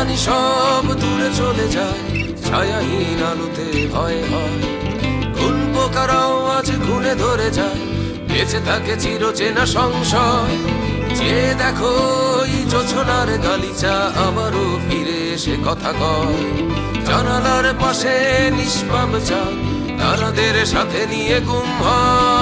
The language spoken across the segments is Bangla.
জানি সব দূরে চলে যায়। ছায়াহীন আলোতে ভয় হয়। ফুল পোকারাও আজ ঘুরে ধরে যায়। বেঁচে থাকে চির চেনা সংশয়। যে দেখো ওই যোছনার গালিচা আবারও ফিরে এসে কথা কয়। জানালার পাশে নিষ্পাপ চাঁদ, তারাদের সাথে নিয়ে গুম হয়।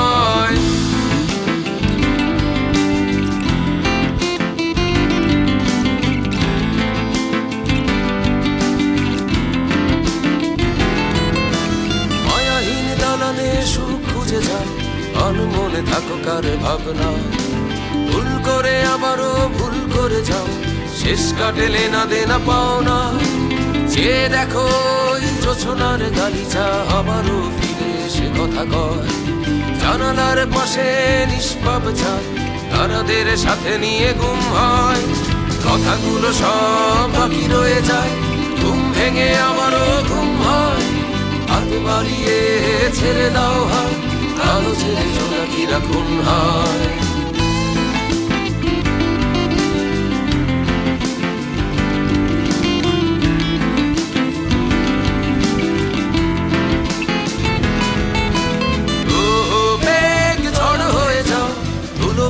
অনমনে থাকো কার ভাবনা। ভুল করে আবারও ভুল করে যাও, শেষ কাটে লেনা দেনা পাও না। যে দেখো ওই যোছনার গালিচা আবারও ফিরে এসে কথা কয়। জানালার পাশে নিষ্পাপ চায় তারাদের সাথে নিয়ে গুম হয়। কথাগুলো সব বাকি রয়ে যায়, ঘুম ভেঙে আমারও ঘুম হয়। হাত বাড়িয়ে ছেড়ে দাও হাত। কালো ছেড়ে জোনাকিরা খুন হয়।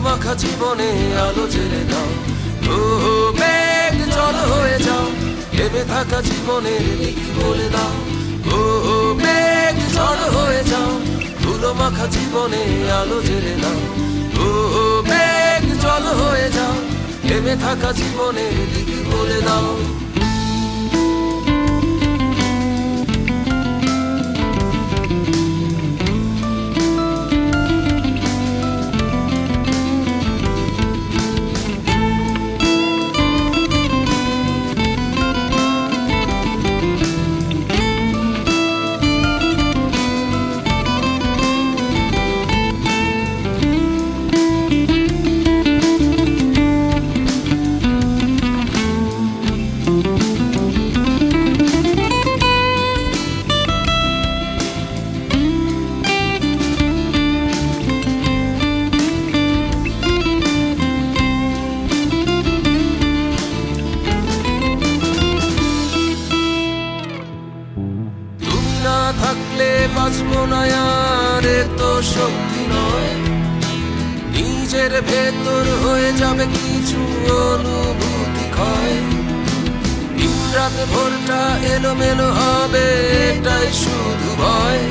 মাখা জীবনে আলো জেলে দাও। ও মেঘ ঝড় হয়ে যাও ভেবে থাকা জীবনের দিক বলে দাও। ও মেঘ ঝড় হয়ে যাও মাখা জীবনে আলো জেলে দাও। ও মেঘ জল হয়ে যাও এমে থাকা জীবনের দিক বলে দাও। থাকলে বাঁচবো না আর এ তো শক্তি নয়। নিজের ভেতর হয়ে যাবে কিছু অনুভূতি ক্ষয়। রাত ভোরটা এলোমেলো হবে, এটাই শুধু ভয়।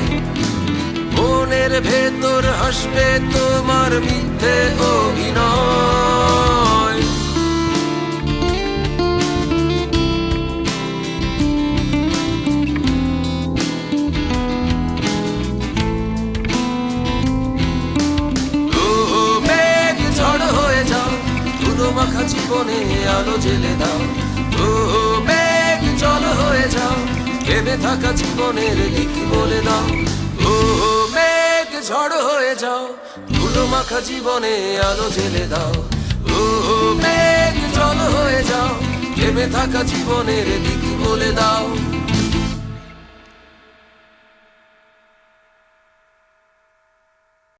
মনের ভেতর হাসবে তোমার মিথ্যে অভিনয়। জীবনে আলো জেলে দাও। ও মেঘ জল হয়ে যাও। ভেবে থাকা জীবনের দিক বলে দাও। ও মেঘ ঝড় হয়ে যাও। ধুলো মাখা জীবনে আলো জেলে দাও। ও মেঘ জল হয়ে যাও। ভেবে থাকা জীবনের দিক বলে দাও।